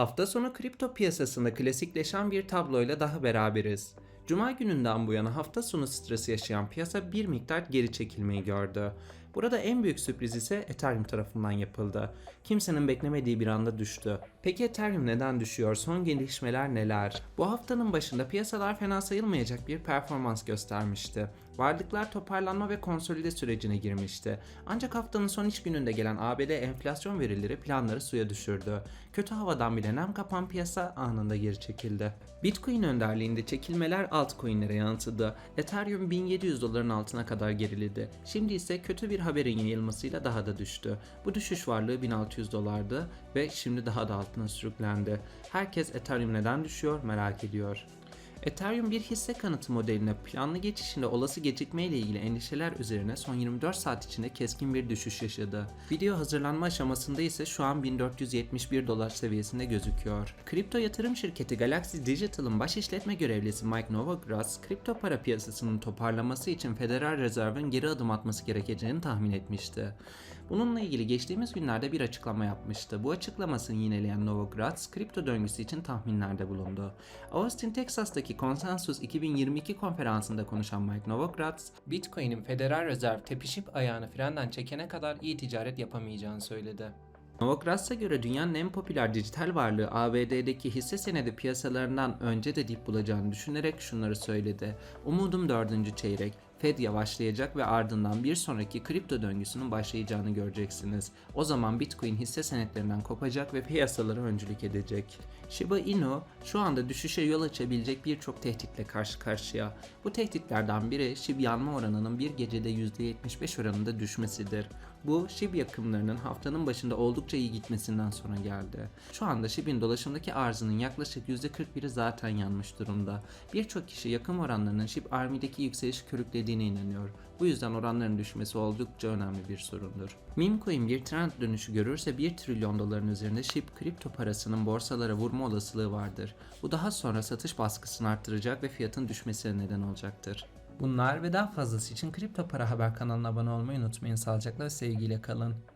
Hafta sonu kripto piyasasında klasikleşen bir tabloyla daha beraberiz. Cuma gününden bu yana hafta sonu stresi yaşayan piyasa bir miktar geri çekilmeyi gördü. Burada en büyük sürpriz ise Ethereum tarafından yapıldı. Kimsenin beklemediği bir anda düştü. Peki Ethereum neden düşüyor? Son gelişmeler neler? Bu haftanın başında piyasalar fena sayılmayacak bir performans göstermişti. Varlıklar toparlanma ve konsolide sürecine girmişti. Ancak haftanın son iş gününde gelen ABD enflasyon verileri planları suya düşürdü. Kötü havadan bile nem kapan piyasa anında geri çekildi. Bitcoin önderliğinde çekilmeler altcoin'lere yansıdı. Ethereum 1700 doların altına kadar geriledi. Şimdi ise kötü bir haberin yayılmasıyla daha da düştü. Bu düşüş varlığı 1600 dolardı ve şimdi daha da altına sürüklendi. Herkes Ethereum neden düşüyor merak ediyor. Ethereum bir hisse kanıtı modeline planlı geçişinde olası gecikme ile ilgili endişeler üzerine son 24 saat içinde keskin bir düşüş yaşadı. Video hazırlanma aşamasında ise şu an 1471 dolar seviyesinde gözüküyor. Kripto yatırım şirketi Galaxy Digital'ın baş işletme görevlisi Mike Novogratz, kripto para piyasasının toparlaması için Federal Reserve'ın geri adım atması gerekeceğini tahmin etmişti. Bununla ilgili geçtiğimiz günlerde bir açıklama yapmıştı. Bu açıklamasını yineleyen Novogratz, kripto döngüsü için tahminlerde bulundu. Austin, Texas'taki Consensus 2022 konferansında konuşan Mike Novogratz, Bitcoin'in Federal Reserve tepişip ayağını frenden çekene kadar iyi ticaret yapamayacağını söyledi. Novogratz'a göre dünyanın en popüler dijital varlığı ABD'deki hisse senedi piyasalarından önce de dip bulacağını düşünerek şunları söyledi. Umudum dördüncü çeyrek. Fed yavaşlayacak ve ardından bir sonraki kripto döngüsünün başlayacağını göreceksiniz. O zaman Bitcoin hisse senetlerinden kopacak ve piyasalara öncülük edecek. Shiba Inu şu anda düşüşe yol açabilecek birçok tehditle karşı karşıya. Bu tehditlerden biri SHIB yanma oranının bir gecede %75 oranında düşmesidir. Bu SHIB yakımlarının haftanın başında oldukça iyi gitmesinden sonra geldi. Şu anda SHIB'in dolaşımdaki arzının yaklaşık %41'i zaten yanmış durumda. Birçok kişi yakım oranlarının SHIB Army'deki yükselişi körüklediğine inanıyor. Bu yüzden oranların düşmesi oldukça önemli bir sorundur. Meme coin bir trend dönüşü görürse 1 trilyon doların üzerinde SHIB kripto parasının borsalara vurma olasılığı vardır. Bu daha sonra satış baskısını arttıracak ve fiyatın düşmesine neden olacaktır. Bunlar ve daha fazlası için Kripto Para Haber kanalına abone olmayı unutmayın. Sağlıcakla ve sevgiyle kalın.